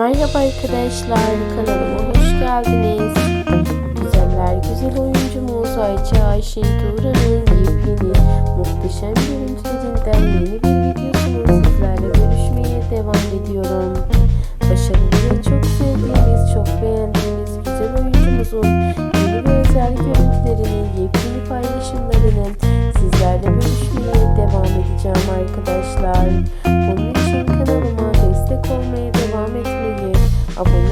Merhaba arkadaşlar, kanalıma hoş geldiniz. Güzeller güzel oyuncumuz Ayça Ayşin Tuğra'nın yepyeni muhteşem görüntülerinden yeni bir videosunu sizlerle görüşmeye devam ediyorum. Başarılı çok sevdiğimiz, çok beğendiğimiz güzel oyuncumuzun yeni ve özel görüntülerini, yepyeni paylaşımlarını sizlerle bölüşmeye devam edeceğim arkadaşlar. Onun Tá algum